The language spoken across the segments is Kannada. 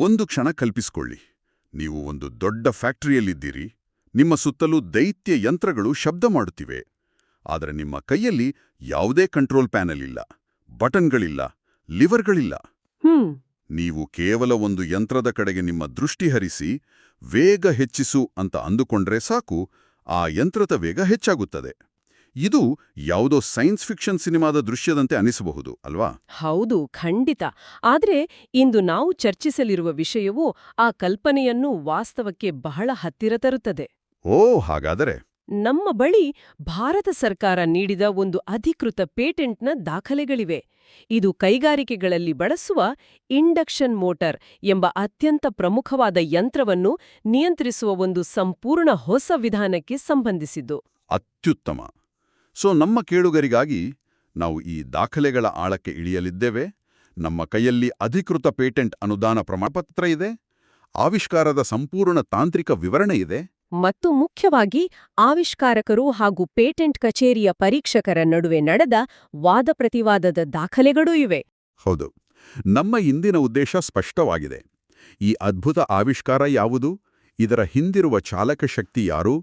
ಒಂದು ಕ್ಷಣ ಕಲ್ಪಿಸಿಕೊಳ್ಳಿ. ನೀವು ಒಂದು ದೊಡ್ಡ ಫ್ಯಾಕ್ಟರಿಯಲ್ಲಿದ್ದೀರಿ. ನಿಮ್ಮ ಸುತ್ತಲೂ ದೈತ್ಯ ಯಂತ್ರಗಳು ಶಬ್ದ ಮಾಡುತ್ತಿವೆ. ಆದರೆ ನಿಮ್ಮ ಕೈಯಲ್ಲಿ ಯಾವುದೇ ಕಂಟ್ರೋಲ್ ಪ್ಯಾನೆಲ್ ಇಲ್ಲ. ಬಟನ್ಗಳಿಲ್ಲ. ಲಿವರ್ಗಳಿಲ್ಲ. ನೀವು ಕೇವಲ ಒಂದು ಯಂತ್ರದ ಕಡೆಗೆ ನಿಮ್ಮ ದೃಷ್ಟಿ ಹರಿಸಿ ವೇಗ ಹೆಚ್ಚಿಸು ಅಂತ ಅಂದುಕೊಂಡ್ರೆ ಸಾಕು ಆ ಯಂತ್ರದ ವೇಗ ಹೆಚ್ಚಾಗುತ್ತದೆ. ಇದು ಯಾವುದೋ ಸೈನ್ಸ್ ಫಿಕ್ಷನ್ ಸಿನಿಮಾದ ದೃಶ್ಯದಂತೆ ಅನಿಸಬಹುದು ಅಲ್ವಾ? ಹೌದು ಖಂಡಿತ. ಆದರೆ ಇಂದು ನಾವು ಚರ್ಚಿಸಲಿರುವ ವಿಷಯವು ಆ ಕಲ್ಪನೆಯನ್ನು ವಾಸ್ತವಕ್ಕೆ ಬಹಳ ಹತ್ತಿರ ತರುತ್ತದೆ. ಓ ಹಾಗಾದರೆ? ನಮ್ಮ ಬಳಿ ಭಾರತ ಸರ್ಕಾರ ನೀಡಿದ ಒಂದು ಅಧಿಕೃತ ಪೇಟೆಂಟ್ನ ದಾಖಲೆಗಳಿವೆ. ಇದು ಕೈಗಾರಿಕೆಗಳಲ್ಲಿ ಬಳಸುವ ಇಂಡಕ್ಷನ್ ಮೋಟರ್ ಎಂಬ ಅತ್ಯಂತ ಪ್ರಮುಖವಾದ ಯಂತ್ರವನ್ನು ನಿಯಂತ್ರಿಸುವ ಒಂದು ಸಂಪೂರ್ಣ ಹೊಸ ವಿಧಾನಕ್ಕೆ ಸಂಬಂಧಿಸಿದ್ದು. ಅತ್ಯುತ್ತಮ. ಸೊ ನಮ್ಮ ಕೇಳುಗರಿಗಾಗಿ ನಾವು ಈ ದಾಖಲೆಗಳ ಆಳಕ್ಕೆ ಇಳಿಯಲಿದ್ದೇವೆ. ನಮ್ಮ ಕೈಯಲ್ಲಿ ಅಧಿಕೃತ ಪೇಟೆಂಟ್ ಅನುದಾನ ಪ್ರಮಾಣಪತ್ರ ಇದೆ. ಆವಿಷ್ಕಾರದ ಸಂಪೂರ್ಣ ತಾಂತ್ರಿಕ ವಿವರಣೆ ಇದೆ. ಮತ್ತು ಮುಖ್ಯವಾಗಿ ಆವಿಷ್ಕಾರಕರು ಹಾಗೂ ಪೇಟೆಂಟ್ ಕಚೇರಿಯ ಪರೀಕ್ಷಕರ ನಡುವೆ ನಡೆದ ವಾದ ಪ್ರತಿವಾದದ ದಾಖಲೆಗಳೂ ಇವೆ. ಹೌದು. ನಮ್ಮ ಇಂದಿನ ಉದ್ದೇಶ ಸ್ಪಷ್ಟವಾಗಿದೆ. ಈ ಅದ್ಭುತ ಆವಿಷ್ಕಾರ ಯಾವುದು? ಇದರ ಹಿಂದಿರುವ ಚಾಲಕ ಶಕ್ತಿ ಯಾರು?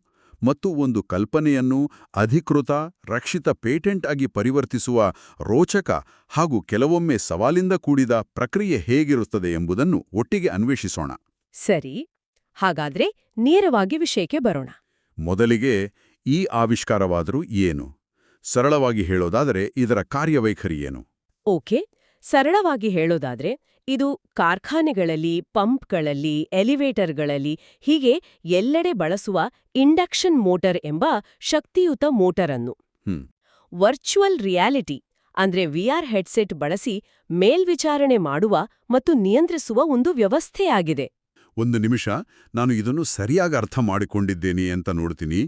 ಮತ್ತು ಒಂದು ಕಲ್ಪನೆಯನ್ನು ಅಧಿಕೃತ ರಕ್ಷಿತ ಪೇಟೆಂಟ್ ಆಗಿ ಪರಿವರ್ತಿಸುವ ರೋಚಕ ಹಾಗೂ ಕೆಲವೊಮ್ಮೆ ಸವಾಲಿಂದ ಕೂಡಿದ ಪ್ರಕ್ರಿಯೆ ಹೇಗಿರುತ್ತದೆ ಎಂಬುದನ್ನು ಒಟ್ಟಿಗೆ ಅನ್ವೇಷಿಸೋಣ. ಸರಿ. ಹಾಗಾದ್ರೆ ನೇರವಾಗಿ ವಿಷಯಕ್ಕೆ ಬರೋಣ. ಮೊದಲಿಗೆ ಈ ಆವಿಷ್ಕಾರವಾದರೂ ಏನು? ಸರಳವಾಗಿ ಹೇಳೋದಾದರೆ ಇದರ ಕಾರ್ಯವೈಖರಿ ಏನು? ಓಕೆ. ಸರಳವಾಗಿ ಹೇಳೋದಾದ್ರೆ ಇದು ಕಾರ್ಖಾನೆಗಳಲ್ಲಿ ಪಂಪ್ಗಳಲ್ಲಿ ಎಲಿವೇಟರ್ಗಳಲ್ಲಿ ಹೀಗೆ ಎಲ್ಲೆಡೆ ಬಳಸುವ ಇಂಡಕ್ಷನ್ ಮೋಟರ್ ಎಂಬ ಶಕ್ತಿಯುತ ಮೋಟರ್ ಅನ್ನು ವರ್ಚುವಲ್ ರಿಯಾಲಿಟಿ ಅಂದ್ರೆ ವಿಆರ್ ಹೆಡ್ಸೆಟ್ ಬಳಸಿ ಮೇಲ್ವಿಚಾರಣೆ ಮಾಡುವ ಮತ್ತು ನಿಯಂತ್ರಿಸುವ ಒಂದು ವ್ಯವಸ್ಥೆಯಾಗಿದೆ ಒಂದು ನಿಮಿಷ ನಾನು ಇದನ್ನು ಸರಿಯಾಗಿ ಅರ್ಥ ಮಾಡಿಕೊಂಡಿದ್ದೇನೆ ಅಂತ ನೋಡ್ತೀನಿ.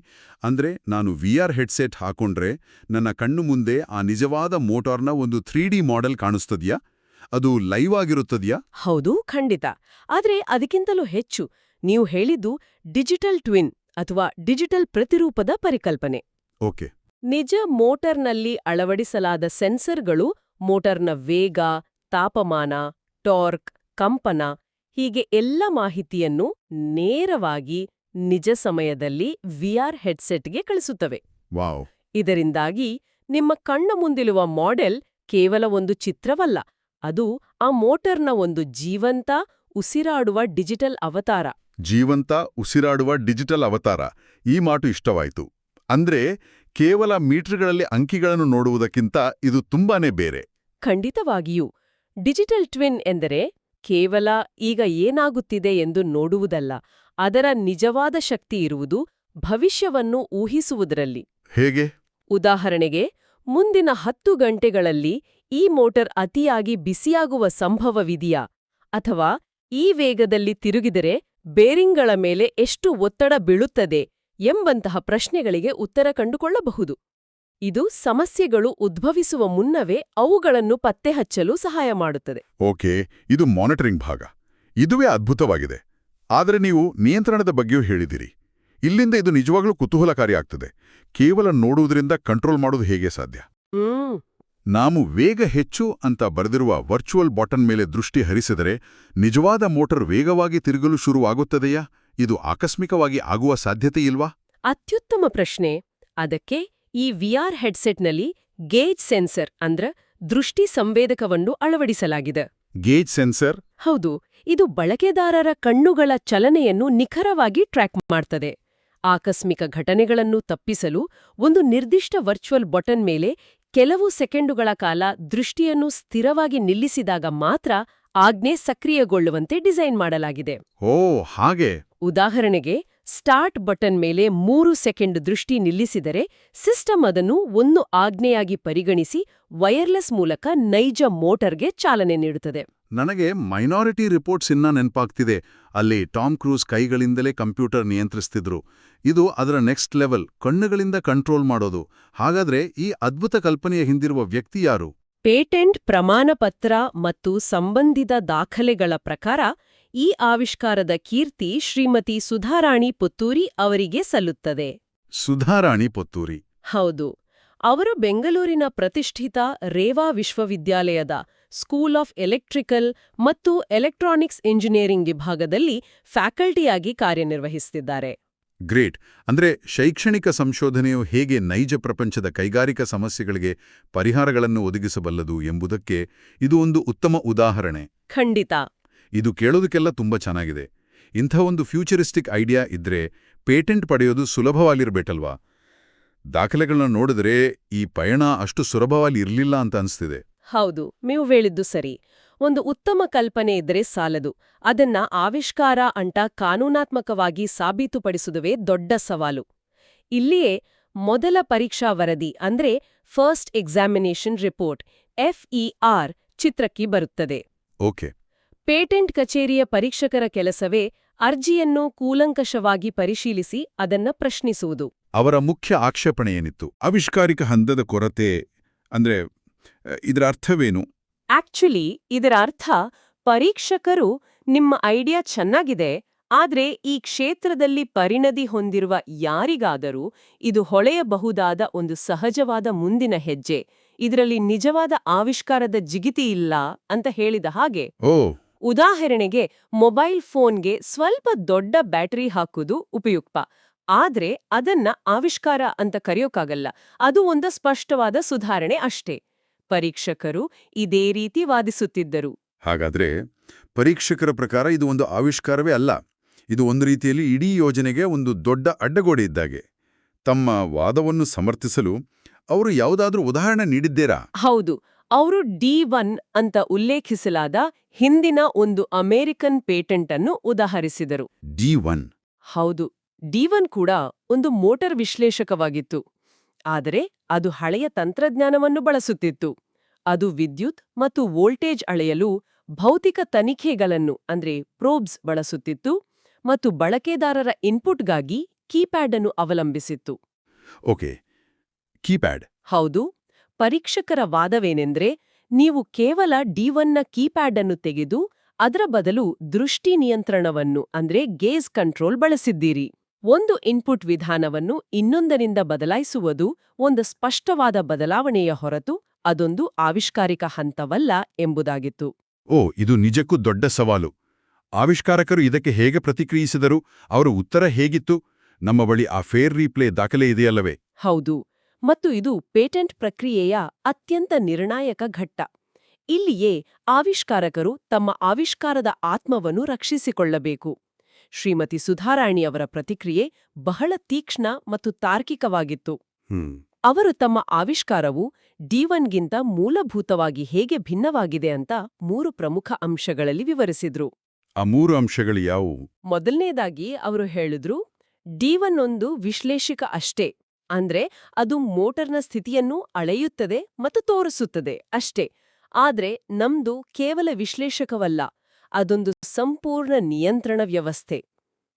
ಅಂದ್ರೆ ನಾನು ವಿ ಆರ್ ಹೆಡ್ಸೆಟ್ ಹಾಕೊಂಡ್ರೆ ನನ್ನ ಕಣ್ಣು ಮುಂದೆ ಆ ನಿಜವಾದ ಮೋಟಾರ್ನ ಒಂದು ಥ್ರೀ ಡಿ ಮಾಡೆಲ್ ಕಾಣಿಸ್ತದ್ಯಾ? ಅದು ಲೈವ್ ಆಗಿರುತ್ತದೆಯಾ? ಹೌದು ಖಂಡಿತ. ಆದರೆ ಅದಕ್ಕಿಂತಲೂ ಹೆಚ್ಚು ನೀವು ಹೇಳಿದ್ದು ಡಿಜಿಟಲ್ ಟ್ವಿನ್ ಅಥವಾ ಡಿಜಿಟಲ್ ಪ್ರತಿರೂಪದ ಪರಿಕಲ್ಪನೆ. ಓಕೆ. ನಿಜ ಮೋಟರ್ನಲ್ಲಿ ಅಳವಡಿಸಲಾದ ಸೆನ್ಸರ್ಗಳು ಮೋಟರ್ನ ವೇಗ ತಾಪಮಾನ ಟಾರ್ಕ್ ಕಂಪನ ಹೀಗೆ ಎಲ್ಲ ಮಾಹಿತಿಯನ್ನು ನೇರವಾಗಿ ನಿಜ ಸಮಯದಲ್ಲಿ ವಿಆರ್ ಹೆಡ್ಸೆಟ್ಗೆ ಕಳಿಸುತ್ತವೆ. ವಾವ್. ಇದರಿಂದಾಗಿ ನಿಮ್ಮ ಕಣ್ಣ ಮುಂದಿರುವ ಮಾಡೆಲ್ ಕೇವಲ ಒಂದು ಚಿತ್ರವಲ್ಲ ಅದು ಆ ಮೋಟರ್ನ ಒಂದು ಜೀವಂತ ಉಸಿರಾಡುವ ಡಿಜಿಟಲ್ ಅವತಾರ. ಜೀವಂತ ಉಸಿರಾಡುವ ಡಿಜಿಟಲ್ ಅವತಾರ. ಈ ಮಾತು ಇಷ್ಟವಾಯಿತು. ಅಂದ್ರೆ ಕೇವಲ ಮೀಟರ್ಗಳಲ್ಲಿ ಅಂಕಿಗಳನ್ನು ನೋಡುವುದಕ್ಕಿಂತ ಇದು ತುಂಬಾನೇ ಬೇರೆ. ಖಂಡಿತವಾಗಿಯೂ. ಡಿಜಿಟಲ್ ಟ್ವಿನ್ ಎಂದರೆ ಕೇವಲ ಈಗ ಏನಾಗುತ್ತಿದೆ ಎಂದು ನೋಡುವುದಲ್ಲ ಅದರ ನಿಜವಾದ ಶಕ್ತಿ ಇರುವುದು ಭವಿಷ್ಯವನ್ನು ಊಹಿಸುವುದರಲ್ಲಿ. ಹೇಗೆ? ಉದಾಹರಣೆಗೆ ಮುಂದಿನ ಹತ್ತು ಗಂಟೆಗಳಲ್ಲಿ ಈ ಮೋಟರ್ ಅತಿಯಾಗಿ ಬಿಸಿಯಾಗುವ ಸಂಭವವಿದೆಯಾ? ಅಥವಾ ಈ ವೇಗದಲ್ಲಿ ತಿರುಗಿದರೆ ಬೇರಿಂಗ್ಗಳ ಮೇಲೆ ಎಷ್ಟು ಒತ್ತಡ ಬೀಳುತ್ತದೆ ಎಂಬಂತಹ ಪ್ರಶ್ನೆಗಳಿಗೆ ಉತ್ತರ ಕಂಡುಕೊಳ್ಳಬಹುದು. ಇದು ಸಮಸ್ಯೆಗಳು ಉದ್ಭವಿಸುವ ಮುನ್ನವೇ ಅವುಗಳನ್ನು ಪತ್ತೆಹಚ್ಚಲು ಸಹಾಯ ಮಾಡುತ್ತದೆ. ಓಕೆ, ಇದು ಮಾನಿಟರಿಂಗ್ ಭಾಗ. ಇದುವೇ ಅದ್ಭುತವಾಗಿದೆ. ಆದರೆ ನೀವು ನಿಯಂತ್ರಣದ ಬಗ್ಗೆಯೂ ಹೇಳಿದಿರಿ ಇಲ್ಲಿಂದ ಇದು ನಿಜವಾಗ್ಲೂ ಕುತೂಹಲಕಾರಿ ಆಗ್ತದೆ. ಕೇವಲ ನೋಡುವುದರಿಂದ ಕಂಟ್ರೋಲ್ ಮಾಡೋದು ಹೇಗೆ ಸಾಧ್ಯ? ನಾವು ವೇಗ ಹೆಚ್ಚು ಅಂತ ಬರೆದಿರುವ ವರ್ಚುವಲ್ ಬಾಟನ್ ಮೇಲೆ ದೃಷ್ಟಿ ಹರಿಸಿದರೆ ನಿಜವಾದ ಮೋಟರ್ ವೇಗವಾಗಿ ತಿರುಗಲು ಶುರುವಾಗುತ್ತದೆಯಾ? ಇದು ಆಕಸ್ಮಿಕವಾಗಿ ಆಗುವ ಸಾಧ್ಯತೆಯಿಲ್ವಾ ಅತ್ಯುತ್ತಮ ಪ್ರಶ್ನೆ. ಅದಕ್ಕೆ ಈ ವಿಆರ್ ಹೆಡ್ಸೆಟ್ನಲ್ಲಿ ಗೇಜ್ ಸೆನ್ಸರ್ ಅಂದ್ರ ದೃಷ್ಟಿ ಸಂವೇದಕವನ್ನು ಅಳವಡಿಸಲಾಗಿದೆ. Gaze sensor? ಹೌದು. ಇದು ಬಳಕೆದಾರರ ಕಣ್ಣುಗಳ ಚಲನೆಯನ್ನು ನಿಖರವಾಗಿ ಟ್ರ್ಯಾಕ್ ಮಾಡ್ತದೆ. ಆಕಸ್ಮಿಕ ಘಟನೆಗಳನ್ನು ತಪ್ಪಿಸಲು ಒಂದು ನಿರ್ದಿಷ್ಟ ವರ್ಚುವಲ್ ಬಟನ್ ಮೇಲೆ ಕೆಲವು ಸೆಕೆಂಡುಗಳ ಕಾಲ ದೃಷ್ಟಿಯನ್ನು ಸ್ಥಿರವಾಗಿ ನಿಲ್ಲಿಸಿದಾಗ ಮಾತ್ರ ಆಜ್ಞೆ ಸಕ್ರಿಯಗೊಳ್ಳುವಂತೆ ಡಿಸೈನ್ ಮಾಡಲಾಗಿದೆ. ಓ ಹಾಗೆ. ಉದಾಹರಣೆಗೆ ಸ್ಟಾರ್ಟ್ ಬಟನ್ ಮೇಲೆ ಮೂರು ಸೆಕೆಂಡ್ ದೃಷ್ಟಿ ನಿಲ್ಲಿಸಿದರೆ ಸಿಸ್ಟಮ್ ಅದನ್ನು ಒಂದು ಆಜ್ಞೆಯಾಗಿ ಪರಿಗಣಿಸಿ ವೈರ್ಲೆಸ್ ಮೂಲಕ ನೈಜ ಮೋಟರ್ಗೆ ಚಾಲನೆ ನೀಡುತ್ತದೆ. ನನಗೆ ಮೈನಾರಿಟಿ ರಿಪೋರ್ಟ್ಸ್ ಇನ್ನ ನೆನ್ಪಾಗ್ತಿದೆ. ಅಲ್ಲಿ ಟಾಮ್ ಕ್ರೂಸ್ ಕೈಗಳಿಂದಲೇ ಕಂಪ್ಯೂಟರ್ ನಿಯಂತ್ರಿಸ್ತಿದ್ರು. ಇದು ಅದರ ನೆಕ್ಸ್ಟ್ ಲೆವೆಲ್ ಕಣ್ಣುಗಳಿಂದ ಕಂಟ್ರೋಲ್ ಮಾಡೋದು. ಹಾಗಾದ್ರೆ ಈ ಅದ್ಭುತ ಕಲ್ಪನೆಯ ಹಿಂದಿರುವ ವ್ಯಕ್ತಿ ಯಾರು? ಪೇಟೆಂಟ್ ಪ್ರಮಾಣಪತ್ರ ಮತ್ತು ಸಂಬಂಧಿತ ದಾಖಲೆಗಳ ಪ್ರಕಾರ ಈ ಆವಿಷ್ಕಾರದ ಕೀರ್ತಿ ಶ್ರೀಮತಿ ಸುಧಾರಾಣಿ ಪುತ್ತೂರಿ ಅವರಿಗೆ ಸಲ್ಲುತ್ತದೆ. ಸುಧಾರಾಣಿ ಪುತ್ತೂರಿ. ಹೌದು. ಅವರು ಬೆಂಗಳೂರಿನ ಪ್ರತಿಷ್ಠಿತ ರೇವಾ ವಿಶ್ವವಿದ್ಯಾಲಯದ ಸ್ಕೂಲ್ ಆಫ್ ಎಲೆಕ್ಟ್ರಿಕಲ್ ಮತ್ತು ಎಲೆಕ್ಟ್ರಾನಿಕ್ಸ್ ಇಂಜಿನಿಯರಿಂಗ್ ವಿಭಾಗದಲ್ಲಿ ಫ್ಯಾಕಲ್ಟಿಯಾಗಿ ಕಾರ್ಯನಿರ್ವಹಿಸುತ್ತಿದ್ದಾರೆ ಗ್ರೇಟ್. ಅಂದ್ರೆ ಶೈಕ್ಷಣಿಕ ಸಂಶೋಧನೆಯು ಹೇಗೆ ನೈಜ ಪ್ರಪಂಚದ ಕೈಗಾರಿಕಾ ಸಮಸ್ಯೆಗಳಿಗೆ ಪರಿಹಾರಗಳನ್ನು ಒದಗಿಸಬಲ್ಲದು ಎಂಬುದಕ್ಕೆ ಇದು ಒಂದು ಉತ್ತಮ ಉದಾಹರಣೆ. ಖಂಡಿತ. ಇದು ಕೇಳೋದಕ್ಕೆಲ್ಲ ತುಂಬಾ ಚೆನ್ನಾಗಿದೆ. ಇಂಥ ಒಂದು ಫ್ಯೂಚರಿಸ್ಟಿಕ್ ಐಡಿಯಾ ಇದ್ರೆ ಪೇಟೆಂಟ್ ಪಡೆಯೋದು ಸುಲಭವಾಗಿರ್ಬೇಕಲ್ವಾ? ದಾಖಲೆಗಳನ್ನ ನೋಡಿದ್ರೆ ಈ ಪಯಣ ಅಷ್ಟು ಸುಲಭವಾಗಿ ಇರಲಿಲ್ಲ ಅಂತ ಅನಿಸ್ತಿದೆ. ಹೌದು ನೀವು ಹೇಳಿದ್ದು ಸರಿ. ಒಂದು ಉತ್ತಮ ಕಲ್ಪನೆ ಇದ್ರೆ ಸಾಲದು. ಅದನ್ನ ಆವಿಷ್ಕಾರ ಅಂಟ ಕಾನೂನಾತ್ಮಕವಾಗಿ ಸಾಬೀತುಪಡಿಸುವುದುವೇ ದೊಡ್ಡ ಸವಾಲು. ಇಲ್ಲಿಯೇ ಮೊದಲ ಪರೀಕ್ಷಾ ವರದಿ ಅಂದ್ರೆ ಫಸ್ಟ್ ಎಕ್ಸಾಮಿನೇಷನ್ ರಿಪೋರ್ಟ್ ಎಫ್ಇಆರ್ ಚಿತ್ರಕ್ಕೆ ಬರುತ್ತದೆ. ಓಕೆ. ಪೇಟೆಂಟ್ ಕಚೇರಿಯ ಪರೀಕ್ಷಕರ ಕೆಲಸವೇ ಅರ್ಜಿಯನ್ನು ಕೂಲಂಕಷವಾಗಿ ಪರಿಶೀಲಿಸಿ ಅದನ್ನ ಪ್ರಶ್ನಿಸುವುದು. ಅವರ ಮುಖ್ಯ ಆಕ್ಷೇಪಣೆ ಏನಿತ್ತು? ಆವಿಷ್ಕಾರಿಕ ಹಂತದ ಕೊರತೆ ಅಂದ್ರೆ ಇದರ ಅರ್ಥವೇನು? ಆಕ್ಚುಲಿ ಇದರ ಅರ್ಥ ಪರೀಕ್ಷಕರು ನಿಮ್ಮ ಐಡಿಯಾ ಚೆನ್ನಾಗಿದೆ ಆದರೆ ಈ ಕ್ಷೇತ್ರದಲ್ಲಿ ಪರಿಣತಿ ಹೊಂದಿರುವ ಯಾರಿಗಾದರೂ ಇದು ಹೊಳೆಯಬಹುದಾದ ಒಂದು ಸಹಜವಾದ ಮುಂದಿನ ಹೆಜ್ಜೆ. ಇದರಲ್ಲಿ ನಿಜವಾದ ಆವಿಷ್ಕಾರದ ಜಿಗಿತಿ ಇಲ್ಲ ಅಂತ ಹೇಳಿದ ಹಾಗೆ. ಉದಾಹರಣೆಗೆ ಮೊಬೈಲ್ ಫೋನ್ಗೆ ಸ್ವಲ್ಪ ದೊಡ್ಡ ಬ್ಯಾಟರಿ ಹಾಕುವುದು ಉಪಯುಕ್ತ ಆದ್ರೆ ಅದನ್ನ ಆವಿಷ್ಕಾರ ಅಂತ ಕರೆಯೋಕ್ಕಾಗಲ್ಲ. ಅದು ಒಂದು ಸ್ಪಷ್ಟವಾದ ಸುಧಾರಣೆ ಅಷ್ಟೇ. ಪರೀಕ್ಷಕರು ಇದೇ ರೀತಿ ವಾದಿಸುತ್ತಿದ್ದರು. ಹಾಗಾದ್ರೆ ಪರೀಕ್ಷಕರ ಪ್ರಕಾರ ಇದು ಒಂದು ಆವಿಷ್ಕಾರವೇ ಅಲ್ಲ. ಇದು ಒಂದು ರೀತಿಯಲ್ಲಿ ಇಡೀ ಯೋಜನೆಗೆ ಒಂದು ದೊಡ್ಡ ಅಡ್ಡಗೋಡೆ ಇದ್ದಾಗೆ. ತಮ್ಮ ವಾದವನ್ನು ಸಮರ್ಥಿಸಲು ಅವರು ಯಾವುದಾದ್ರೂ ಉದಾಹರಣೆ ನೀಡಿದ್ದೀರಾ? ಹೌದು. ಅವರು ಡಿ ಒನ್ ಅಂತ ಉಲ್ಲೇಖಿಸಲಾದ ಹಿಂದಿನ ಒಂದು ಅಮೆರಿಕನ್ ಪೇಟೆಂಟ್ ಅನ್ನು ಉದಾಹರಿಸಿದರು. D one? ಹೌದು. ಡಿವನ್ ಕೂಡ ಒಂದು ಮೋಟರ್ ವಿಶ್ಲೇಷಕವಾಗಿತ್ತು. ಆದರೆ ಅದು ಹಳೆಯ ತಂತ್ರಜ್ಞಾನವನ್ನು ಬಳಸುತ್ತಿತ್ತು. ಅದು ವಿದ್ಯುತ್ ಮತ್ತು ವೋಲ್ಟೇಜ್ ಅಳೆಯಲು ಭೌತಿಕ ತನಿಖೆಗಳನ್ನು ಅಂದ್ರೆ ಪ್ರೋಬ್ಸ್ ಬಳಸುತ್ತಿತ್ತು ಮತ್ತು ಬಳಕೆದಾರರ ಇನ್ಪುಟ್ಗಾಗಿ ಕೀಪ್ಯಾಡ್ ಅನ್ನು ಅವಲಂಬಿಸಿತ್ತು. Okay keypad. ಹೌದು ಪರೀಕ್ಷಕರ ವಾದವೇನೆಂದ್ರೆ ನೀವು ಕೇವಲ ಡಿವನ್ನ ಕೀಪ್ಯಾಡ್ ಅನ್ನು ತೆಗೆದು ಅದರ ಬದಲು ದೃಷ್ಟಿ ನಿಯಂತ್ರಣವನ್ನು ಅಂದ್ರೆ ಗೇಜ್ ಕಂಟ್ರೋಲ್ ಬಳಸಿದ್ದೀರಿ. ಒಂದು ಇನ್ಪುಟ್ ವಿಧಾನವನ್ನು ಇನ್ನೊಂದರಿಂದ ಬದಲಾಯಿಸುವುದು ಒಂದು ಸ್ಪಷ್ಟವಾದ ಬದಲಾವಣೆಯ ಹೊರತು ಅದೊಂದು ಆವಿಷ್ಕಾರಿಕ ಹಂತವಲ್ಲ ಎಂಬುದಾಗಿತ್ತು. ಓ ಇದು ನಿಜಕ್ಕೂ ದೊಡ್ಡ ಸವಾಲು. ಆವಿಷ್ಕಾರಕರು ಇದಕ್ಕೆ ಹೇಗೆ ಪ್ರತಿಕ್ರಿಯಿಸಿದರು ಅವರ ಉತ್ತರ ಹೇಗಿತ್ತು? ನಮ್ಮ ಬಳಿ ಆ ಫೇರ್ ರೀಪ್ಲೇ ದಾಖಲೆ ಇದೆಯಲ್ಲವೇ? ಹೌದು. ಮತ್ತು ಇದು ಪೇಟೆಂಟ್ ಪ್ರಕ್ರಿಯೆಯ ಅತ್ಯಂತ ನಿರ್ಣಾಯಕ ಘಟ್ಟ. ಇಲ್ಲಿಯೇ ಆವಿಷ್ಕಾರಕರು ತಮ್ಮ ಆವಿಷ್ಕಾರದ ಆತ್ಮವನ್ನು ರಕ್ಷಿಸಿಕೊಳ್ಳಬೇಕು. ಶ್ರೀಮತಿ ಸುಧಾರಾಣಿ ಅವರ ಪ್ರತಿಕ್ರಿಯೆ ಬಹಳ ತೀಕ್ಷ್ಣ ಮತ್ತು ತಾರ್ಕಿಕವಾಗಿತ್ತು. ಅವರು ತಮ್ಮ ಆವಿಷ್ಕಾರವು ಡಿವನ್ಗಿಂತ ಮೂಲಭೂತವಾಗಿ ಹೇಗೆ ಭಿನ್ನವಾಗಿದೆ ಅಂತ ಮೂರು ಪ್ರಮುಖ ಅಂಶಗಳಲ್ಲಿ ವಿವರಿಸಿದ್ರು. ಆ ಮೂರು ಅಂಶಗಳು ಯಾವುವು? ಮೊದಲನೇದಾಗಿ ಅವರು ಹೇಳಿದ್ರು ಡಿವನ್ ಒಂದು ವಿಶ್ಲೇಷಿಕ ಅಷ್ಟೇ ಅಂದ್ರೆ ಅದು ಮೋಟರ್ನ ಸ್ಥಿತಿಯನ್ನು ಅಳೆಯುತ್ತದೆ ಮತ್ತು ತೋರಿಸುತ್ತದೆ ಅಷ್ಟೇ ಆದ್ರೆ ನಮ್ದು ಕೇವಲ ವಿಶ್ಲೇಷಕವಲ್ಲ. ಅದೊಂದು ಸಂಪೂರ್ಣ ನಿಯಂತ್ರಣ ವ್ಯವಸ್ಥೆ.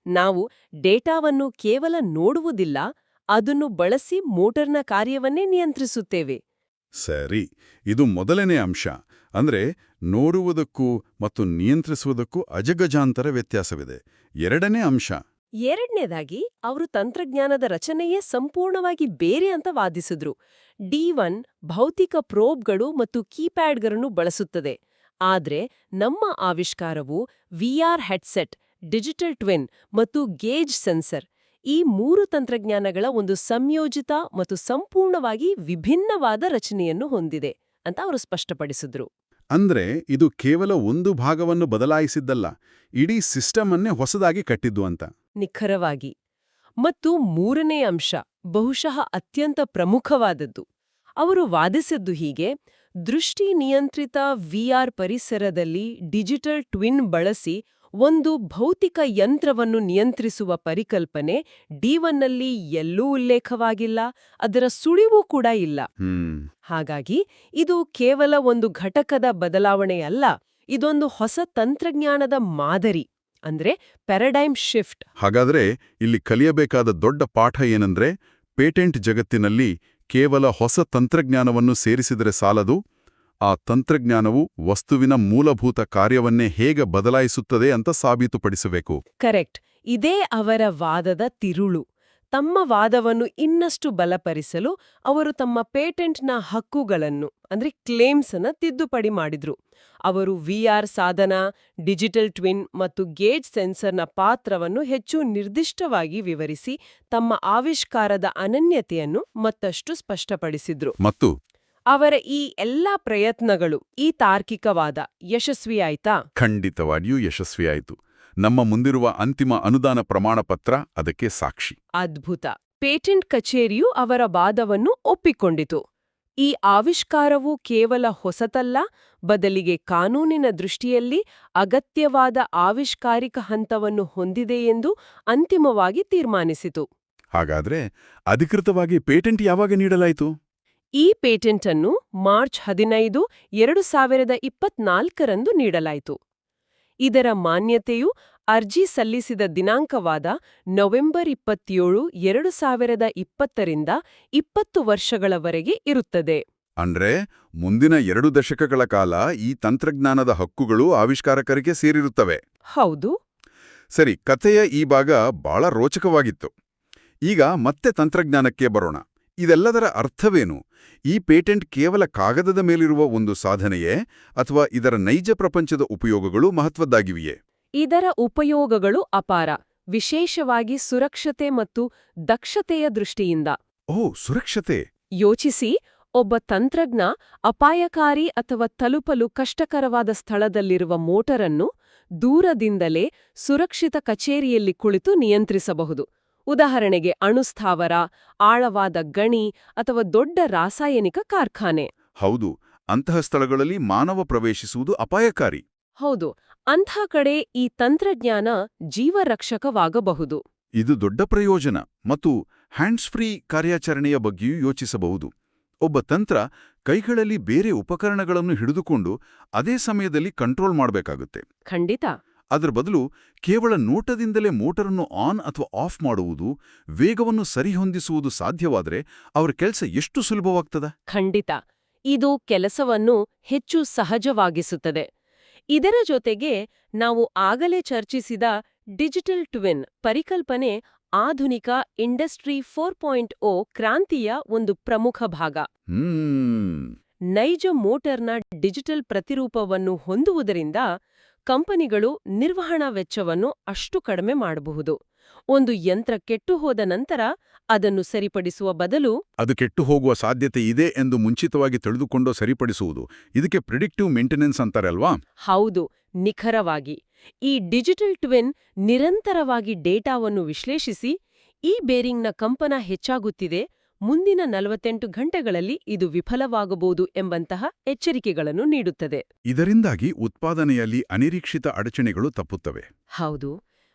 ನಾವು ಡೇಟಾವನ್ನು ಕೇವಲ ನೋಡುವುದಿಲ್ಲ ಅದನ್ನು ಬಳಸಿ ಮೋಟರ್ನ ಕಾರ್ಯವನ್ನೇ ನಿಯಂತ್ರಿಸುತ್ತೇವೆ. ಸರಿ ಇದು ಮೊದಲನೇ ಅಂಶ. ಅಂದ್ರೆ ನೋಡುವುದಕ್ಕೂ ಮತ್ತು ನಿಯಂತ್ರಿಸುವುದಕ್ಕೂ ಅಜಗಜಾಂತರ ವ್ಯತ್ಯಾಸವಿದೆ. ಎರಡನೇ ಅಂಶ. ಎರಡನೇದಾಗಿ ಅವರು ತಂತ್ರಜ್ಞಾನದ ರಚನೆಯೇ ಸಂಪೂರ್ಣವಾಗಿ ಬೇರೆ ಅಂತ ವಾದಿಸಿದ್ರು. ಡಿ ಒನ್ ಭೌತಿಕ ಪ್ರೋಬ್ಗಳು ಮತ್ತು ಕೀಪ್ಯಾಡ್ಗಳನ್ನು ಬಳಸುತ್ತದೆ. ಆದ್ರೆ ನಮ್ಮ ಆವಿಷ್ಕಾರವು ವಿಆರ್ ಹೆಡ್ಸೆಟ್ ಡಿಜಿಟಲ್ ಟ್ವಿನ್ ಮತ್ತು ಗೇಜ್ ಸೆನ್ಸರ್. ಈ ಮೂರು ತಂತ್ರಜ್ಞಾನಗಳ ಒಂದು ಸಂಯೋಜಿತ ಮತ್ತು ಸಂಪೂರ್ಣವಾಗಿ ವಿಭಿನ್ನವಾದ ರಚನೆಯನ್ನು ಹೊಂದಿದೆ ಅಂತ ಅವರು ಸ್ಪಷ್ಟಪಡಿಸಿದ್ರು. ಅಂದ್ರೆ ಇದು ಕೇವಲ ಒಂದು ಭಾಗವನ್ನು ಬದಲಾಯಿಸಿದ್ದಲ್ಲ ಇಡೀ ಸಿಸ್ಟಮ್ ಅನ್ನೇ ಹೊಸದಾಗಿ ಕಟ್ಟಿದ್ದು ಅಂತ. ನಿಖರವಾಗಿ. ಮತ್ತು ಮೂರನೇ ಅಂಶ ಬಹುಶಃ ಅತ್ಯಂತ ಪ್ರಮುಖವಾದದ್ದು. ಅವರು ವಾದಿಸಿದ್ದು ಹೀಗೆ ದೃಷ್ಟಿ ನಿಯಂತ್ರಿತ ವಿಆರ್ ಪರಿಸರದಲ್ಲಿ ಡಿಜಿಟಲ್ ಟ್ವಿನ್ ಬಳಸಿ ಒಂದು ಭೌತಿಕ ಯಂತ್ರವನ್ನು ನಿಯಂತ್ರಿಸುವ ಪರಿಕಲ್ಪನೆ ಡಿವನ್ನಲ್ಲಿ ಎಲ್ಲೂ ಉಲ್ಲೇಖವಾಗಿಲ್ಲ ಅದರ ಸುಳಿವು ಕೂಡ ಇಲ್ಲ. ಹಾಗಾಗಿ ಇದು ಕೇವಲ ಒಂದು ಘಟಕದ ಬದಲಾವಣೆಯಲ್ಲ ಇದೊಂದು ಹೊಸ ತಂತ್ರಜ್ಞಾನದ ಮಾದರಿ ಅಂದ್ರೆ ಪ್ಯಾರಡೈಮ್ ಶಿಫ್ಟ್. ಹಾಗಾದ್ರೆ ಇಲ್ಲಿ ಕಲಿಯಬೇಕಾದ ದೊಡ್ಡ ಪಾಠ ಏನಂದ್ರೆ ಪೇಟೆಂಟ್ ಜಗತ್ತಿನಲ್ಲಿ ಕೇವಲ ಹೊಸ ತಂತ್ರಜ್ಞಾನವನ್ನು ಸೇರಿಸಿದರೆ ಸಾಲದು? ಆ ತಂತ್ರಜ್ಞಾನವು ವಸ್ತುವಿನ ಮೂಲಭೂತ ಕಾರ್ಯವನ್ನೇ ಹೇಗೆ ಬದಲಾಯಿಸುತ್ತದೆ ಅಂತ ಸಾಬೀತುಪಡಿಸಬೇಕು? ಕರೆಕ್ಟ್. ಇದೇ ಅವರ ವಾದದ ತಿರುಳು. ತಮ್ಮ ವಾದವನ್ನು ಇನ್ನಷ್ಟು ಬಲಪಡಿಸಲು ಅವರು ತಮ್ಮ ಪೇಟೆಂಟ್ನ ಹಕ್ಕುಗಳನ್ನು ಅಂದ್ರೆ ಕ್ಲೇಮ್ಸ್ ಅನ್ನ ತಿದ್ದುಪಡಿ ಮಾಡಿದ್ರು. ಅವರು ವಿಆರ್ ಸಾಧನ ಡಿಜಿಟಲ್ ಟ್ವಿನ್ ಮತ್ತು ಗೇಜ್ ಸೆನ್ಸರ್ನ ಪಾತ್ರವನ್ನು ಹೆಚ್ಚು ನಿರ್ದಿಷ್ಟವಾಗಿ ವಿವರಿಸಿ ತಮ್ಮ ಆವಿಷ್ಕಾರದ ಅನನ್ಯತೆಯನ್ನು ಮತ್ತಷ್ಟು ಸ್ಪಷ್ಟಪಡಿಸಿದ್ರು. ಮತ್ತು ಅವರ ಈ ಎಲ್ಲಾ ಪ್ರಯತ್ನಗಳು ಈ ತಾರ್ಕಿಕವಾದ ಯಶಸ್ವಿಯಾಯ್ತಾ? ಖಂಡಿತವಾಗಿಯೂ ಯಶಸ್ವಿಯಾಯಿತು. ನಮ್ಮ ಮುಂದಿರುವ ಅಂತಿಮ ಅನುದಾನ ಪ್ರಮಾಣಪತ್ರ ಅದಕ್ಕೆ ಸಾಕ್ಷಿ. ಅದ್ಭುತ. ಪೇಟೆಂಟ್ ಕಚೇರಿಯು ಅವರ ವಾದವನ್ನು ಒಪ್ಪಿಕೊಂಡಿತು. ಈ ಆವಿಷ್ಕಾರವು ಕೇವಲ ಹೊಸತಲ್ಲ ಬದಲಿಗೆ ಕಾನೂನಿನ ದೃಷ್ಟಿಯಲ್ಲಿ ಅಗತ್ಯವಾದ ಆವಿಷ್ಕಾರಿಕ ಹಂತವನ್ನು ಹೊಂದಿದೆ ಎಂದು ಅಂತಿಮವಾಗಿ ತೀರ್ಮಾನಿಸಿತು. ಹಾಗಾದ್ರೆ ಅಧಿಕೃತವಾಗಿ ಪೇಟೆಂಟ್ ಯಾವಾಗ ನೀಡಲಾಯಿತು? ಈ ಪೇಟೆಂಟ್ ಅನ್ನು ಮಾರ್ಚ್ ಹದಿನೈದು ಎರಡು ಸಾವಿರದ ಇಪ್ಪತ್ನಾಲ್ಕರಂದು ನೀಡಲಾಯಿತು. ಇದರ ಮಾನ್ಯತೆಯು ಅರ್ಜಿ ಸಲ್ಲಿಸಿದ ದಿನಾಂಕವಾದ ನವೆಂಬರ್ ಇಪ್ಪತ್ತೇಳು ಎರಡು ಸಾವಿರದ ಇಪ್ಪತ್ತರಿಂದ ಇಪ್ಪತ್ತು ವರ್ಷಗಳವರೆಗೆ ಇರುತ್ತದೆ. ಅಂದ್ರೆ ಮುಂದಿನ ಎರಡು ದಶಕಗಳ ಕಾಲ ಈ ತಂತ್ರಜ್ಞಾನದ ಹಕ್ಕುಗಳು ಆವಿಷ್ಕಾರಕರಿಗೆ ಸೇರಿರುತ್ತವೆ. ಹೌದು. ಸರಿ ಕಥೆಯ ಈ ಭಾಗ ಬಹಳ ರೋಚಕವಾಗಿತ್ತು. ಈಗ ಮತ್ತೆ ತಂತ್ರಜ್ಞಾನಕ್ಕೆ ಬರೋಣ. ಇದೆಲ್ಲದರ ಅರ್ಥವೇನು? ಈ ಪೇಟೆಂಟ್ ಕೇವಲ ಕಾಗದದ ಮೇಲಿರುವ ಒಂದು ಸಾಧನೆಯೇ ಅಥವಾ ಇದರ ನೈಜ ಪ್ರಪಂಚದ ಉಪಯೋಗಗಳು ಮಹತ್ವದ್ದಾಗಿವೆಯೇ? ಇದರ ಉಪಯೋಗಗಳು ಅಪಾರ ವಿಶೇಷವಾಗಿ ಸುರಕ್ಷತೆ ಮತ್ತು ದಕ್ಷತೆಯ ದೃಷ್ಟಿಯಿಂದ. ಓ ಸುರಕ್ಷತೆ! ಯೋಚಿಸಿ ಒಬ್ಬ ತಂತ್ರಜ್ಞ ಅಪಾಯಕಾರಿ ಅಥವಾ ತಲುಪಲು ಕಷ್ಟಕರವಾದ ಸ್ಥಳದಲ್ಲಿರುವ ಮೋಟರನ್ನು ದೂರದಿಂದಲೇ ಸುರಕ್ಷಿತ ಕಚೇರಿಯಲ್ಲಿ ಕುಳಿತು ನಿಯಂತ್ರಿಸಬಹುದು. ಉದಾಹರಣೆಗೆ ಅಣುಸ್ಥಾವರ ಆಳವಾದ ಗಣಿ ಅಥವಾ ದೊಡ್ಡ ರಾಸಾಯನಿಕ ಕಾರ್ಖಾನೆ. ಹೌದು ಅಂತಹ ಸ್ಥಳಗಳಲ್ಲಿ ಮಾನವ ಪ್ರವೇಶಿಸುವುದು ಅಪಾಯಕಾರಿ. ಹೌದು ಅಂಥ ಕಡೆ ಈ ತಂತ್ರಜ್ಞಾನ ಜೀವರಕ್ಷಕವಾಗಬಹುದು. ಇದು ದೊಡ್ಡ ಪ್ರಯೋಜನ ಮತ್ತು ಹ್ಯಾಂಡ್ಸ್ ಫ್ರೀ ಕಾರ್ಯಾಚರಣೆಯ ಬಗ್ಗೆಯೂ ಯೋಚಿಸಬಹುದು. ಒಬ್ಬ ತಂತ್ರ ಕೈಗಳಲ್ಲಿ ಬೇರೆ ಉಪಕರಣಗಳನ್ನು ಹಿಡಿದುಕೊಂಡು ಅದೇ ಸಮಯದಲ್ಲಿ ಕಂಟ್ರೋಲ್ ಮಾಡಬೇಕಾಗುತ್ತೆ. ಖಂಡಿತ. ಅದರ ಬದಲು ಕೇವಲ ನೋಟದಿಂದಲೇ ಮೋಟರನ್ನು ಆನ್ ಅಥವಾ ಆಫ್ ಮಾಡುವುದು ವೇಗವನ್ನು ಸರಿಹೊಂದಿಸುವುದು ಸಾಧ್ಯವಾದರೆ ಅವರ ಕೆಲಸ ಎಷ್ಟು ಸುಲಭವಾಗ್ತದ? ಖಂಡಿತ. ಇದು ಕೆಲಸವನ್ನು ಹೆಚ್ಚು ಸಹಜವಾಗಿಸುತ್ತದೆ. ಇದರ ಜೊತೆಗೆ ನಾವು ಆಗಲೇ ಚರ್ಚಿಸಿದ ಡಿಜಿಟಲ್ ಟ್ವಿನ್ ಪರಿಕಲ್ಪನೆ ಆಧುನಿಕ ಇಂಡಸ್ಟ್ರಿ ಫೋರ್ ಪಾಯಿಂಟ್ ಓ ಕ್ರಾಂತಿಯ ಒಂದು ಪ್ರಮುಖ ಭಾಗ. ನೈಜ ಮೋಟರ್ನ ಡಿಜಿಟಲ್ ಪ್ರತಿರೂಪವನ್ನು ಹೊಂದುವುದರಿಂದ ಕಂಪನಿಗಳು ನಿರ್ವಹಣಾ ವೆಚ್ಚವನ್ನು ಅಷ್ಟು ಕಡಿಮೆ ಮಾಡಬಹುದು. ಒಂದು ಯಂತ್ರ ಕೆಟ್ಟು ಹೋದ ನಂತರ ಅದನ್ನು ಸರಿಪಡಿಸುವ ಬದಲು ಅದು ಕೆಟ್ಟು ಹೋಗುವ ಸಾಧ್ಯತೆ ಇದೆ ಎಂದು ಮುಂಚಿತವಾಗಿ ತಿಳಿದುಕೊಂಡು ಸರಿಪಡಿಸುವುದು. ಇದಕ್ಕೆ ಪ್ರಿಡಿಕ್ಟಿವ್ ಮೇಂಟೆನೆನ್ಸ್ ಅಂತಾರಲ್ವಾ? ಹೌದು ನಿಖರವಾಗಿ. ಈ ಡಿಜಿಟಲ್ ಟ್ವಿನ್ ನಿರಂತರವಾಗಿ ಡೇಟಾವನ್ನು ವಿಶ್ಲೇಷಿಸಿ ಈ ಬೇರಿಂಗ್ನ ಕಂಪನ ಹೆಚ್ಚಾಗುತ್ತಿದೆ ಮುಂದಿನ ನಲವತ್ತೆಂಟು ಗಂಟೆಗಳಲ್ಲಿ ಇದು ವಿಫಲವಾಗಬಹುದು ಎಂಬಂತಹ ಎಚ್ಚರಿಕೆಗಳನ್ನು ನೀಡುತ್ತದೆ. ಇದರಿಂದಾಗಿ ಉತ್ಪಾದನೆಯಲ್ಲಿ ಅನಿರೀಕ್ಷಿತ ಅಡಚಣೆಗಳು ತಪ್ಪುತ್ತವೆ. ಹೌದು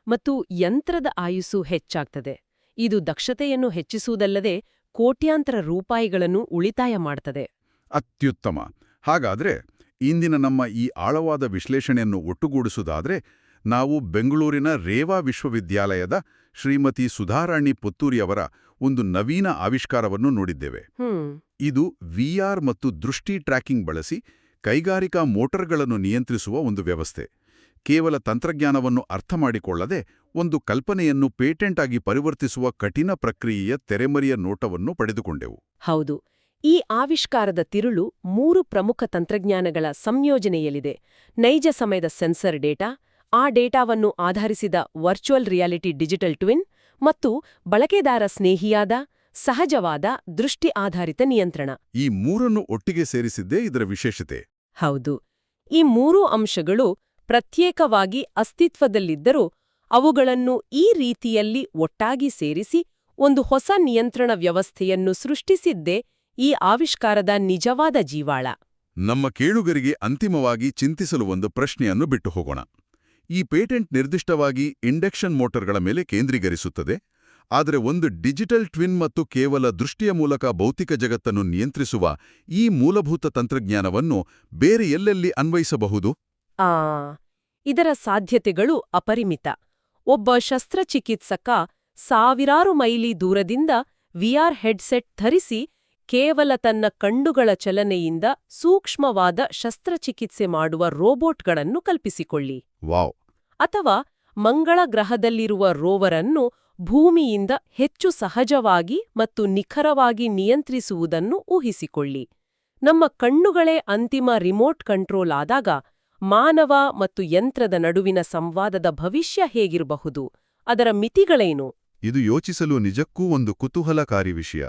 ಮತ್ತು ಯಂತ್ರದ ಆಯುಸ್ಸು ಹೆಚ್ಚಾಗ್ತದೆ. ಇದು ದಕ್ಷತೆಯನ್ನು ಹೆಚ್ಚಿಸುವುದಲ್ಲದೆ ಕೋಟ್ಯಾಂತರ ರೂಪಾಯಿಗಳನ್ನು ಉಳಿತಾಯ ಮಾಡ್ತದೆ. ಅತ್ಯುತ್ತಮ. ಹಾಗಾದ್ರೆ ಇಂದಿನ ನಮ್ಮ ಈ ಆಳವಾದ ವಿಶ್ಲೇಷಣೆಯನ್ನು ಒಟ್ಟುಗೂಡಿಸುವುದಾದ್ರೆ ನಾವು ಬೆಂಗಳೂರಿನ ರೇವಾ ವಿಶ್ವವಿದ್ಯಾಲಯದ ಶ್ರೀಮತಿ ಸುಧಾರಾಣಿ ಪುತ್ತೂರಿ ಅವರ ಒಂದು ನವೀನ ಆವಿಷ್ಕಾರವನ್ನು ನೋಡಿದ್ದೇವೆ. ಇದು ವಿಆರ್ ಮತ್ತು ದೃಷ್ಟಿ ಟ್ರ್ಯಾಕಿಂಗ್ ಬಳಸಿ ಕೈಗಾರಿಕಾ ಮೋಟರ್ಗಳನ್ನು ನಿಯಂತ್ರಿಸುವ ಒಂದು ವ್ಯವಸ್ಥೆ. ಕೇವಲ ತಂತ್ರಜ್ಞಾನವನ್ನು ಅರ್ಥಮಾಡಿಕೊಳ್ಳದೆ ಒಂದು ಕಲ್ಪನೆಯನ್ನು ಪೇಟೆಂಟ್ ಆಗಿ ಪರಿವರ್ತಿಸುವ ಕಠಿಣ ಪ್ರಕ್ರಿಯೆಯ ತೆರೆಮರಿಯ ನೋಟವನ್ನು ಪಡೆದುಕೊಂಡೆವು. ಹೌದು. ಈ ಆವಿಷ್ಕಾರದ ತಿರುಳು ಮೂರು ಪ್ರಮುಖ ತಂತ್ರಜ್ಞಾನಗಳ ಸಂಯೋಜನೆಯಲ್ಲಿದೆ. ನೈಜ ಸಮಯದ ಸೆನ್ಸರ್ ಡೇಟಾ ಆ ಡೇಟಾವನ್ನು ಆಧರಿಸಿದ ವರ್ಚುವಲ್ ರಿಯಾಲಿಟಿ ಡಿಜಿಟಲ್ ಟ್ವಿನ್ ಮತ್ತು ಬಳಕೆದಾರ ಸ್ನೇಹಿಯಾದ ಸಹಜವಾದ ದೃಷ್ಟಿ ಆಧಾರಿತ ನಿಯಂತ್ರಣ. ಈ ಮೂರನ್ನು ಒಟ್ಟಿಗೆ ಸೇರಿಸಿದ್ದೇ ಇದರ ವಿಶೇಷತೆ. ಹೌದು. ಈ ಮೂರೂ ಅಂಶಗಳು ಪ್ರತ್ಯೇಕವಾಗಿ ಅಸ್ತಿತ್ವದಲ್ಲಿದ್ದರೂ ಅವುಗಳನ್ನು ಈ ರೀತಿಯಲ್ಲಿ ಒಟ್ಟಾಗಿ ಸೇರಿಸಿ ಒಂದು ಹೊಸ ನಿಯಂತ್ರಣ ವ್ಯವಸ್ಥೆಯನ್ನು ಸೃಷ್ಟಿಸಿದ್ದೇ ಈ ಆವಿಷ್ಕಾರದ ನಿಜವಾದ ಜೀವಾಳ. ನಮ್ಮ ಕೇಳುಗರಿಗೆ ಅಂತಿಮವಾಗಿ ಚಿಂತಿಸಲು ಒಂದು ಪ್ರಶ್ನೆಯನ್ನು ಬಿಟ್ಟು ಹೋಗೋಣ. ಈ ಪೇಟೆಂಟ್ ನಿರ್ದಿಷ್ಟವಾಗಿ ಇಂಡಕ್ಷನ್ ಮೋಟರ್ಗಳ ಮೇಲೆ ಕೇಂದ್ರೀಕರಿಸುತ್ತದೆ, ಆದರೆ ಒಂದು ಡಿಜಿಟಲ್ ಟ್ವಿನ್ ಮತ್ತು ಕೇವಲ ದೃಷ್ಟಿಯ ಮೂಲಕ ಭೌತಿಕ ಜಗತ್ತನ್ನು ನಿಯಂತ್ರಿಸುವ ಈ ಮೂಲಭೂತ ತಂತ್ರಜ್ಞಾನವನ್ನು ಬೇರೆ ಎಲ್ಲೆಲ್ಲಿ ಅನ್ವಯಿಸಬಹುದು? ಆ, ಇದರ ಸಾಧ್ಯತೆಗಳು ಅಪರಿಮಿತ. ಒಬ್ಬ ಶಸ್ತ್ರಚಿಕಿತ್ಸಕ ಸಾವಿರಾರು ಮೈಲಿ ದೂರದಿಂದ ವಿಆರ್ ಹೆಡ್ಸೆಟ್ ಧರಿಸಿ ಕೇವಲ ತನ್ನ ಕಣ್ಣುಗಳ ಚಲನೆಯಿಂದ ಸೂಕ್ಷ್ಮವಾದ ಶಸ್ತ್ರಚಿಕಿತ್ಸೆ ಮಾಡುವ ರೋಬೋಟ್ಗಳನ್ನು ಕಲ್ಪಿಸಿಕೊಳ್ಳಿ. ವಾವ್. ಅಥವಾ ಮಂಗಳ ಗ್ರಹದಲ್ಲಿರುವ ರೋವರನ್ನು ಭೂಮಿಯಿಂದ ಹೆಚ್ಚು ಸಹಜವಾಗಿ ಮತ್ತು ನಿಖರವಾಗಿ ನಿಯಂತ್ರಿಸುವುದನ್ನು ಊಹಿಸಿಕೊಳ್ಳಿ. ನಮ್ಮ ಕಣ್ಣುಗಳೇ ಅಂತಿಮ ರಿಮೋಟ್ ಕಂಟ್ರೋಲ್ ಆದಾಗ ಮಾನವ ಮತ್ತು ಯಂತ್ರದ ನಡುವಿನ ಸಂವಾದದ ಭವಿಷ್ಯ ಹೇಗಿರಬಹುದು? ಅದರ ಮಿತಿಗಳೇನು? ಇದು ಯೋಚಿಸಲು ನಿಜಕ್ಕೂ ಒಂದು ಕುತೂಹಲಕಾರಿ ವಿಷಯ.